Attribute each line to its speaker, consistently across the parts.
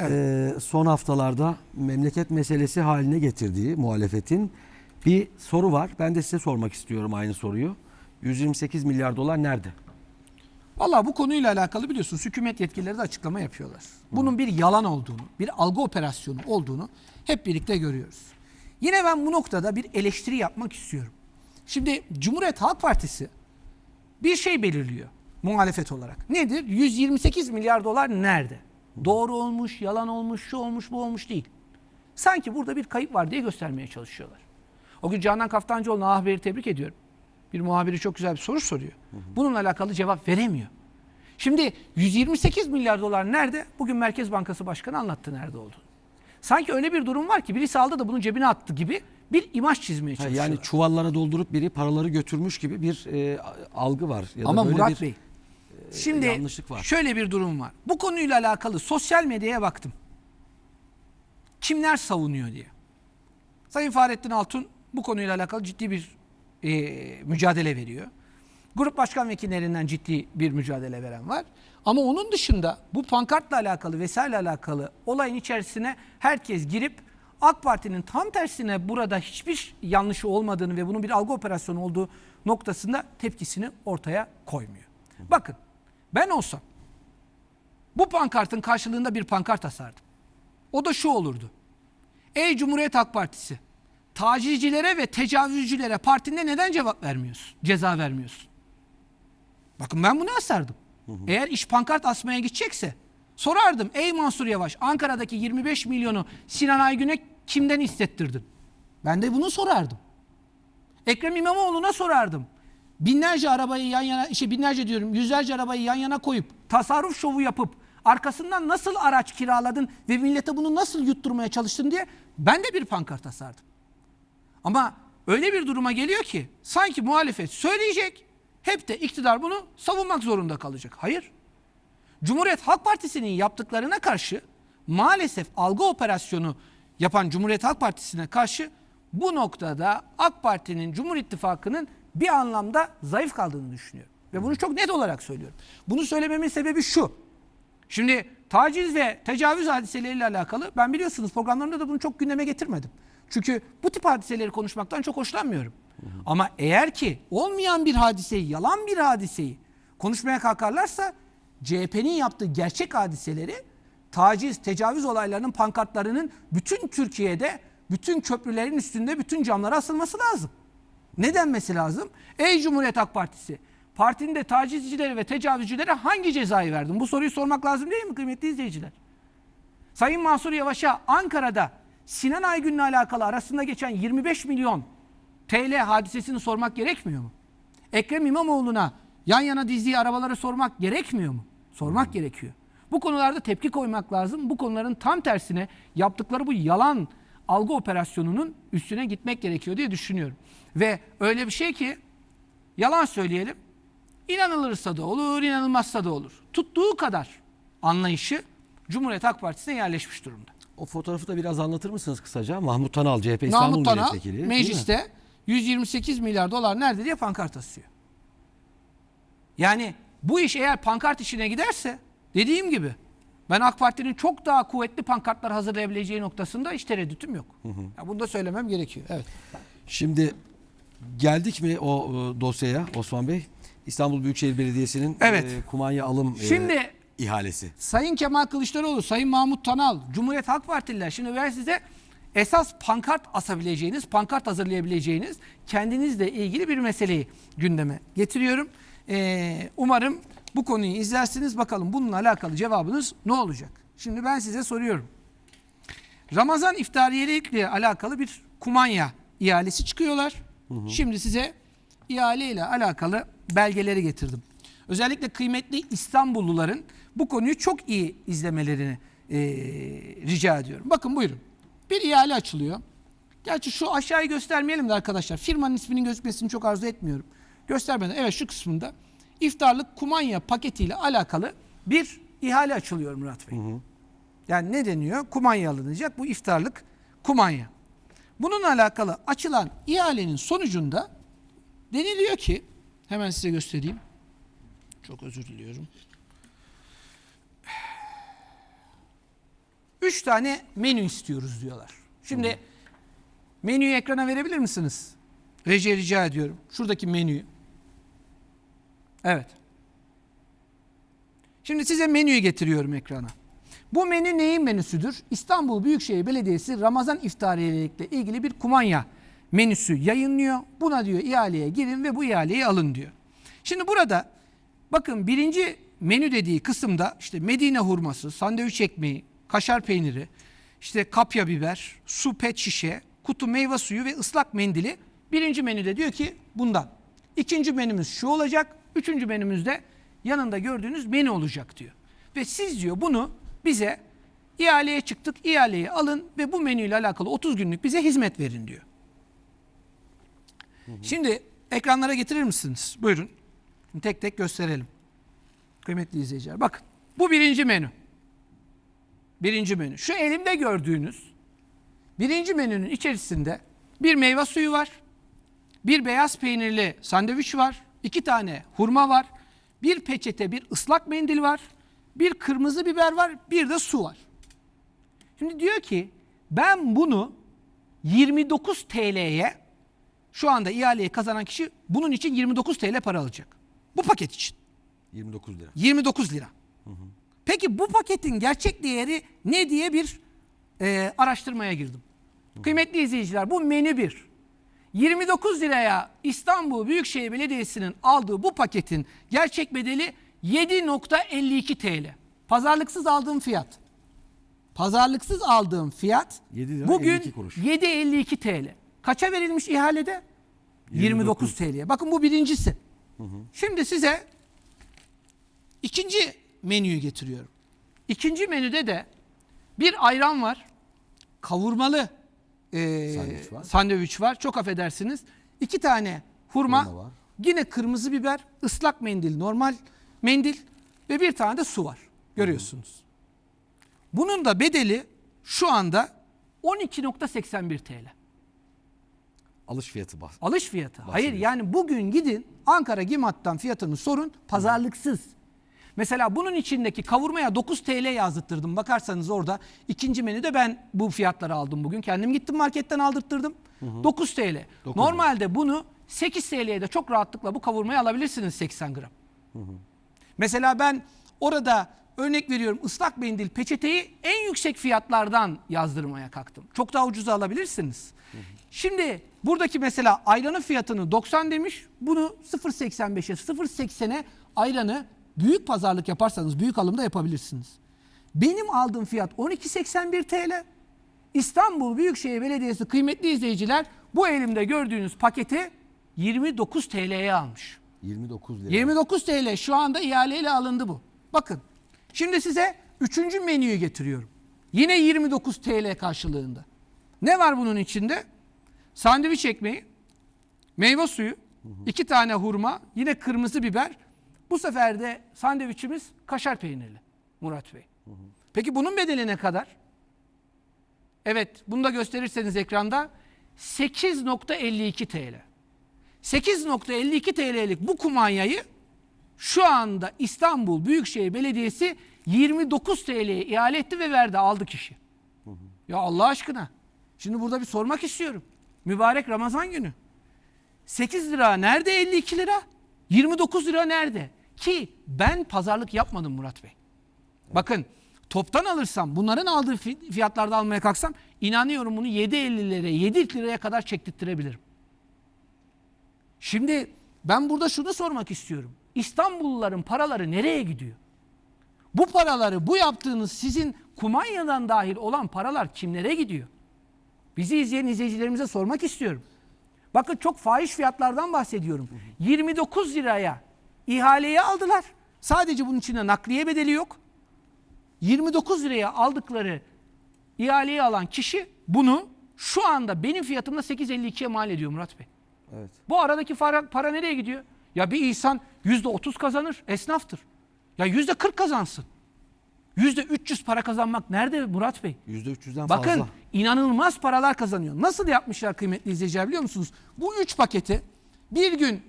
Speaker 1: e, son haftalarda memleket meselesi haline getirdiği muhalefetin bir soru var. Ben de size sormak istiyorum aynı soruyu. 128 milyar dolar nerede?
Speaker 2: Valla bu konuyla alakalı biliyorsunuz hükümet yetkilileri de açıklama yapıyorlar. Bunun bir yalan olduğunu, bir algı operasyonu olduğunu hep birlikte görüyoruz. Yine ben bu noktada bir eleştiri yapmak istiyorum. Şimdi Cumhuriyet Halk Partisi bir şey belirliyor muhalefet olarak. Nedir? 128 milyar dolar nerede? Doğru olmuş, yalan olmuş, şu olmuş, bu olmuş değil. Sanki burada bir kayıp var diye göstermeye çalışıyorlar. O gün Canan Kaftancıoğlu'na Haber'i tebrik ediyorum. Bir muhabiri çok güzel bir soru soruyor. Bununla alakalı cevap veremiyor. Şimdi 128 milyar dolar nerede? Bugün Merkez Bankası Başkanı anlattı nerede olduğunu. Sanki öyle bir durum var ki birisi aldı da bunun cebine attı gibi bir imaj çizmeye çalışıyorlar.
Speaker 1: yani çuvallara doldurup biri paraları götürmüş gibi bir e, algı var. Ya da
Speaker 2: Ama
Speaker 1: böyle
Speaker 2: Murat
Speaker 1: bir,
Speaker 2: Bey, şimdi
Speaker 1: yanlışlık var.
Speaker 2: şöyle bir durum var. Bu konuyla alakalı sosyal medyaya baktım. Kimler savunuyor diye. Sayın Fahrettin Altun bu konuyla alakalı ciddi bir e, mücadele veriyor. Grup başkan vekillerinden ciddi bir mücadele veren var. Ama onun dışında bu pankartla alakalı vesaire alakalı olayın içerisine herkes girip AK Parti'nin tam tersine burada hiçbir yanlışı olmadığını ve bunun bir algı operasyonu olduğu noktasında tepkisini ortaya koymuyor. Bakın ben olsam bu pankartın karşılığında bir pankart asardım. O da şu olurdu. Ey Cumhuriyet Halk Partisi, tacizcilere ve tecavüzcülere partinde neden cevap vermiyorsun? Ceza vermiyorsun. Bakın ben bunu asardım. Eğer iş pankart asmaya gidecekse sorardım. Ey Mansur Yavaş, Ankara'daki 25 milyonu Sinan Aygün'e kimden hissettirdin? Ben de bunu sorardım. Ekrem İmamoğlu'na sorardım. Binlerce arabayı yan yana, işte binlerce diyorum, yüzlerce arabayı yan yana koyup tasarruf şovu yapıp arkasından nasıl araç kiraladın ve millete bunu nasıl yutturmaya çalıştın diye ben de bir pankart asardım. Ama öyle bir duruma geliyor ki sanki muhalefet söyleyecek, hep de iktidar bunu savunmak zorunda kalacak. Hayır. Cumhuriyet Halk Partisi'nin yaptıklarına karşı maalesef algı operasyonu yapan Cumhuriyet Halk Partisi'ne karşı bu noktada AK Parti'nin Cumhur İttifakı'nın bir anlamda zayıf kaldığını düşünüyorum. Ve bunu çok net olarak söylüyorum. Bunu söylememin sebebi şu. Şimdi taciz ve tecavüz hadiseleriyle alakalı ben biliyorsunuz programlarımda da bunu çok gündeme getirmedim. Çünkü bu tip hadiseleri konuşmaktan çok hoşlanmıyorum. Ama eğer ki olmayan bir hadiseyi, yalan bir hadiseyi konuşmaya kalkarlarsa CHP'nin yaptığı gerçek hadiseleri taciz, tecavüz olaylarının pankartlarının bütün Türkiye'de, bütün köprülerin üstünde, bütün camlara asılması lazım. Ne denmesi lazım? Ey Cumhuriyet Halk Partisi, partinde tacizcilere ve tecavüzcülere hangi cezayı verdin? Bu soruyu sormak lazım değil mi kıymetli izleyiciler? Sayın Mansur Yavaş'a Ankara'da Sinan Aygün'le alakalı arasında geçen 25 milyon TL hadisesini sormak gerekmiyor mu? Ekrem İmamoğlu'na yan yana dizdiği arabaları sormak gerekmiyor mu? Sormak gerekiyor. Bu konularda tepki koymak lazım. Bu konuların tam tersine yaptıkları bu yalan algı operasyonunun üstüne gitmek gerekiyor diye düşünüyorum. Ve öyle bir şey ki yalan söyleyelim. İnanılırsa da olur, inanılmazsa da olur. Tuttuğu kadar anlayışı Cumhuriyet Halk Partisi'ne yerleşmiş durumda.
Speaker 1: O fotoğrafı da biraz anlatır mısınız kısaca? Mahmut Tanal CHP İstanbul
Speaker 2: Namık Tanal
Speaker 1: Milletvekili.
Speaker 2: mecliste 128 milyar dolar nerede diye pankart asıyor. Yani bu iş eğer pankart işine giderse dediğim gibi ben AK Parti'nin çok daha kuvvetli pankartlar hazırlayabileceği noktasında hiç tereddütüm yok. Ya bunu da söylemem gerekiyor. Evet.
Speaker 1: Şimdi geldik mi o e, dosyaya Osman Bey? İstanbul Büyükşehir Belediyesi'nin
Speaker 2: Evet.
Speaker 1: e, kumanya alım e,
Speaker 2: Şimdi
Speaker 1: ihalesi.
Speaker 2: Sayın Kemal Kılıçdaroğlu, Sayın Mahmut Tanal, Cumhuriyet Halk Partililer şimdi ben size esas pankart asabileceğiniz, pankart hazırlayabileceğiniz kendinizle ilgili bir meseleyi gündeme getiriyorum. Ee, umarım bu konuyu izlersiniz. Bakalım bununla alakalı cevabınız ne olacak? Şimdi ben size soruyorum. Ramazan iftariyelikle alakalı bir kumanya ihalesi çıkıyorlar. Şimdi size ihale ile alakalı belgeleri getirdim. Özellikle kıymetli İstanbulluların bu konuyu çok iyi izlemelerini eee, rica ediyorum. Bakın buyurun. Bir ihale açılıyor. Gerçi şu aşağıyı göstermeyelim de arkadaşlar. Firmanın isminin gözükmesini çok arzu etmiyorum. Göstermeden evet şu kısmında iftarlık kumanya paketiyle alakalı bir ihale açılıyor Murat Bey. Yani ne deniyor? Kumanya alınacak. Bu iftarlık kumanya. Bununla alakalı açılan ihalenin sonucunda deniliyor ki hemen size göstereyim. Çok özür diliyorum. Üç tane menü istiyoruz diyorlar. Şimdi menüyü ekrana verebilir misiniz? Reji rica ediyorum. Şuradaki menüyü. Evet. Şimdi size menüyü getiriyorum ekrana. Bu menü neyin menüsüdür? İstanbul Büyükşehir Belediyesi Ramazan iftariyelikle ilgili bir kumanya menüsü yayınlıyor. Buna diyor ihaleye girin ve bu ihaleyi alın diyor. Şimdi burada bakın birinci menü dediği kısımda işte Medine hurması, sandviç ekmeği, kaşar peyniri, işte kapya biber, su pet şişe, kutu meyve suyu ve ıslak mendili birinci menüde diyor ki bundan. İkinci menümüz şu olacak. Üçüncü menümüzde yanında gördüğünüz menü olacak diyor. Ve siz diyor bunu bize ihaleye çıktık, ihaleyi alın ve bu menüyle alakalı 30 günlük bize hizmet verin diyor. Şimdi ekranlara getirir misiniz? Buyurun. Şimdi tek tek gösterelim. Kıymetli izleyiciler. Bakın bu birinci menü. Birinci menü. Şu elimde gördüğünüz birinci menünün içerisinde bir meyve suyu var. Bir beyaz peynirli sandviç var. İki tane hurma var. Bir peçete, bir ıslak mendil var. Bir kırmızı biber var. Bir de su var. Şimdi diyor ki ben bunu 29 TL'ye şu anda ihaleyi kazanan kişi bunun için 29 TL para alacak. Bu paket için.
Speaker 1: 29 lira.
Speaker 2: 29 lira. Peki bu paketin gerçek değeri ne diye bir e, araştırmaya girdim. Kıymetli izleyiciler bu menü bir. 29 liraya İstanbul Büyükşehir Belediyesi'nin aldığı bu paketin gerçek bedeli 7.52 TL. Pazarlıksız aldığım fiyat. Pazarlıksız aldığım fiyat
Speaker 1: 7 lira
Speaker 2: bugün
Speaker 1: 52 kuruş.
Speaker 2: 7.52 TL. Kaça verilmiş ihalede? 29 TL'ye. Bakın bu birincisi. Şimdi size ikinci menüyü getiriyorum. İkinci menüde de bir ayran var. Kavurmalı e,
Speaker 1: Sandviç var.
Speaker 2: sandviç var. Çok affedersiniz. İki tane hurma,
Speaker 1: Hurma var.
Speaker 2: yine kırmızı biber, ıslak mendil, normal mendil ve bir tane de su var. Görüyorsunuz. Bunun da bedeli şu anda 12.81 TL.
Speaker 1: Alış fiyatı bas.
Speaker 2: Alış fiyatı. Hayır yani bugün gidin Ankara Gimat'tan fiyatını sorun pazarlıksız. Mesela bunun içindeki kavurmaya 9 TL yazdırttırdım. Bakarsanız orada ikinci menüde ben bu fiyatları aldım bugün. Kendim gittim marketten aldırttırdım. 9 TL.
Speaker 1: Dokuz
Speaker 2: Normalde bunu 8 TL'ye de çok rahatlıkla bu kavurmayı alabilirsiniz 80 gram. Mesela ben orada örnek veriyorum ıslak mendil peçeteyi en yüksek fiyatlardan yazdırmaya kalktım. Çok daha ucuza alabilirsiniz. Şimdi buradaki mesela ayranın fiyatını 90 demiş. Bunu 0.85'e 0.80'e ayranı büyük pazarlık yaparsanız büyük alımda yapabilirsiniz. Benim aldığım fiyat 12.81 TL. İstanbul Büyükşehir Belediyesi kıymetli izleyiciler bu elimde gördüğünüz paketi 29 TL'ye almış.
Speaker 1: 29 lira.
Speaker 2: 29 TL şu anda ihaleyle alındı bu. Bakın şimdi size üçüncü menüyü getiriyorum. Yine 29 TL karşılığında. Ne var bunun içinde? Sandviç ekmeği, meyve suyu, iki tane hurma, yine kırmızı biber. Bu sefer de sandviçimiz kaşar peynirli Murat Bey. Peki bunun bedeli ne kadar? Evet bunu da gösterirseniz ekranda 8.52 TL. 8.52 TL'lik bu kumanyayı şu anda İstanbul Büyükşehir Belediyesi 29 TL'ye ihale etti ve verdi aldı kişi. Ya Allah aşkına. Şimdi burada bir sormak istiyorum. Mübarek Ramazan günü. 8 lira nerede 52 lira? 29 lira nerede? Ki ben pazarlık yapmadım Murat Bey. Bakın toptan alırsam bunların aldığı fi- fiyatlarda almaya kalksam inanıyorum bunu 7.50'lere 7 liraya kadar çektirttirebilirim. Şimdi ben burada şunu sormak istiyorum. İstanbulluların paraları nereye gidiyor? Bu paraları, bu yaptığınız sizin kumanyadan dahil olan paralar kimlere gidiyor? Bizi izleyen izleyicilerimize sormak istiyorum. Bakın çok fahiş fiyatlardan bahsediyorum. 29 liraya ihaleyi aldılar. Sadece bunun içinde nakliye bedeli yok. 29 liraya aldıkları ihaleyi alan kişi bunu şu anda benim fiyatımda 8.52'ye mal ediyor Murat Bey.
Speaker 1: Evet.
Speaker 2: Bu aradaki para, para nereye gidiyor? Ya bir insan yüzde otuz kazanır, esnaftır. Ya yüzde kırk kazansın. Yüzde 300 para kazanmak nerede Murat Bey?
Speaker 1: %300'den
Speaker 2: Bakın
Speaker 1: fazla.
Speaker 2: inanılmaz paralar kazanıyor. Nasıl yapmışlar kıymetli izleyiciler biliyor musunuz? Bu üç paketi bir gün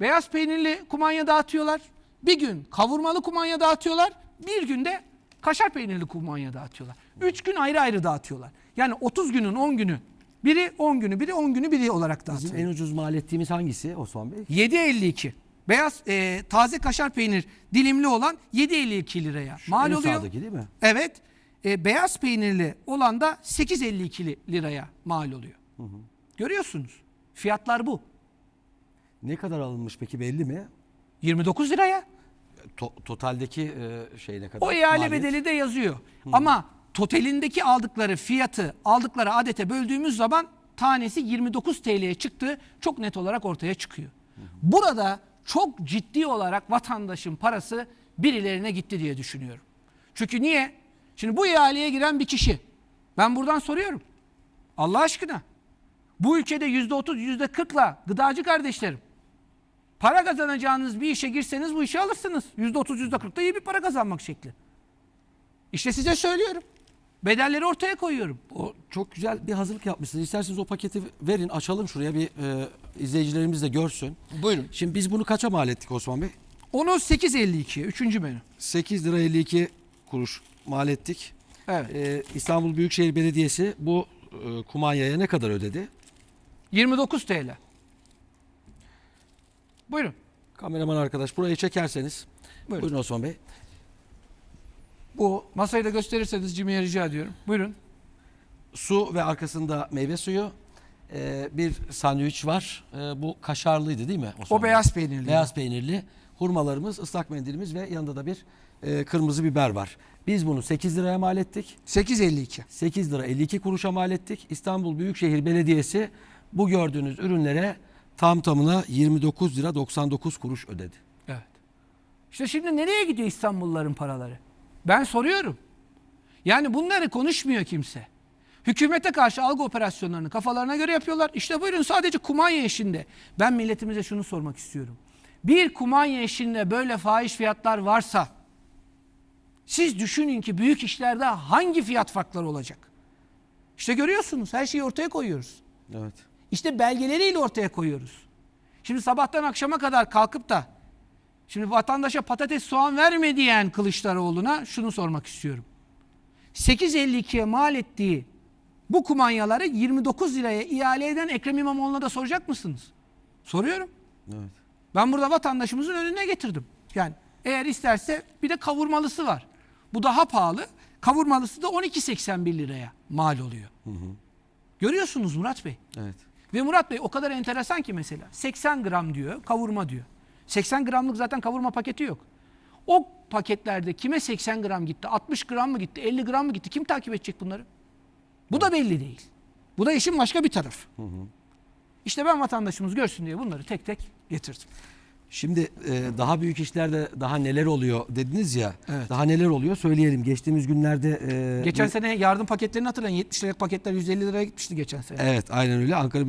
Speaker 2: beyaz peynirli kumanya dağıtıyorlar. Bir gün kavurmalı kumanya dağıtıyorlar. Bir günde kaşar peynirli kumanya dağıtıyorlar. 3 gün ayrı ayrı dağıtıyorlar. Yani 30 günün 10 günü biri 10 günü biri 10 günü biri olarak
Speaker 1: Bizim
Speaker 2: dağıtılıyor.
Speaker 1: en ucuz mal ettiğimiz hangisi Osman Bey?
Speaker 2: 7.52. Beyaz e, taze kaşar peynir dilimli olan 7.52 liraya mal
Speaker 1: en
Speaker 2: oluyor.
Speaker 1: sağdaki değil mi?
Speaker 2: Evet. E, beyaz peynirli olan da 8.52 liraya mal oluyor. Görüyorsunuz. Fiyatlar bu.
Speaker 1: Ne kadar alınmış peki belli mi?
Speaker 2: 29 liraya.
Speaker 1: To- totaldeki e, şey ne kadar?
Speaker 2: O ihale
Speaker 1: Maliyet.
Speaker 2: bedeli de yazıyor. Ama totalindeki aldıkları fiyatı aldıkları adete böldüğümüz zaman tanesi 29 TL'ye çıktığı çok net olarak ortaya çıkıyor. Burada çok ciddi olarak vatandaşın parası birilerine gitti diye düşünüyorum. Çünkü niye? Şimdi bu ihaleye giren bir kişi. Ben buradan soruyorum. Allah aşkına. Bu ülkede %30, %40'la gıdacı kardeşlerim. Para kazanacağınız bir işe girseniz bu işi alırsınız. %30, %40'da iyi bir para kazanmak şekli. İşte size söylüyorum. Bedelleri ortaya koyuyorum.
Speaker 1: O çok güzel bir hazırlık yapmışsınız. İsterseniz o paketi verin açalım şuraya bir e, izleyicilerimiz de görsün.
Speaker 2: Buyurun.
Speaker 1: Şimdi biz bunu kaça mal ettik Osman Bey?
Speaker 2: Onu 8.52 üçüncü menü.
Speaker 1: 8 lira 52 kuruş mal ettik.
Speaker 2: Evet.
Speaker 1: E, İstanbul Büyükşehir Belediyesi bu e, kumanyaya ne kadar ödedi?
Speaker 2: 29 TL. Buyurun.
Speaker 1: Kameraman arkadaş burayı çekerseniz.
Speaker 2: Buyurun.
Speaker 1: Buyurun Osman Bey.
Speaker 2: Bu masayı da gösterirseniz Cimi'ye rica ediyorum. Buyurun.
Speaker 1: Su ve arkasında meyve suyu. E, bir sandviç var. E, bu kaşarlıydı değil mi Osman
Speaker 2: O
Speaker 1: Bey?
Speaker 2: beyaz peynirli.
Speaker 1: Beyaz peynirli hurmalarımız, ıslak mendilimiz ve yanında da bir e, kırmızı biber var. Biz bunu 8 liraya mal ettik.
Speaker 2: 8.52.
Speaker 1: 8 lira 52 kuruşa mal ettik. İstanbul Büyükşehir Belediyesi bu gördüğünüz ürünlere tam tamına 29 lira 99 kuruş ödedi.
Speaker 2: Evet. İşte şimdi nereye gidiyor İstanbulluların paraları? Ben soruyorum. Yani bunları konuşmuyor kimse. Hükümete karşı algı operasyonlarını kafalarına göre yapıyorlar. İşte buyurun sadece kumanya işinde. Ben milletimize şunu sormak istiyorum. Bir kumanya işinde böyle fahiş fiyatlar varsa siz düşünün ki büyük işlerde hangi fiyat farkları olacak? İşte görüyorsunuz her şeyi ortaya koyuyoruz.
Speaker 1: Evet.
Speaker 2: İşte belgeleriyle ortaya koyuyoruz. Şimdi sabahtan akşama kadar kalkıp da şimdi vatandaşa patates soğan verme diyen Kılıçdaroğlu'na şunu sormak istiyorum. 8.52'ye mal ettiği bu kumanyaları 29 liraya ihale eden Ekrem İmamoğlu'na da soracak mısınız? Soruyorum.
Speaker 1: Evet.
Speaker 2: Ben burada vatandaşımızın önüne getirdim. Yani eğer isterse bir de kavurmalısı var. Bu daha pahalı. Kavurmalısı da 12.81 liraya mal oluyor. Görüyorsunuz Murat Bey.
Speaker 1: Evet.
Speaker 2: Ve Murat Bey o kadar enteresan ki mesela 80 gram diyor kavurma diyor. 80 gramlık zaten kavurma paketi yok. O paketlerde kime 80 gram gitti, 60 gram mı gitti, 50 gram mı gitti kim takip edecek bunları? Bu da belli değil. Bu da işin başka bir tarafı. İşte ben vatandaşımız görsün diye bunları tek tek getirdim.
Speaker 1: Şimdi e, daha büyük işlerde daha neler oluyor dediniz ya.
Speaker 2: Evet.
Speaker 1: Daha neler oluyor söyleyelim. Geçtiğimiz günlerde e,
Speaker 2: Geçen sene yardım paketlerini hatırlayın. 70 liralık paketler 150 liraya gitmişti geçen sene.
Speaker 1: Evet aynen öyle. Ankara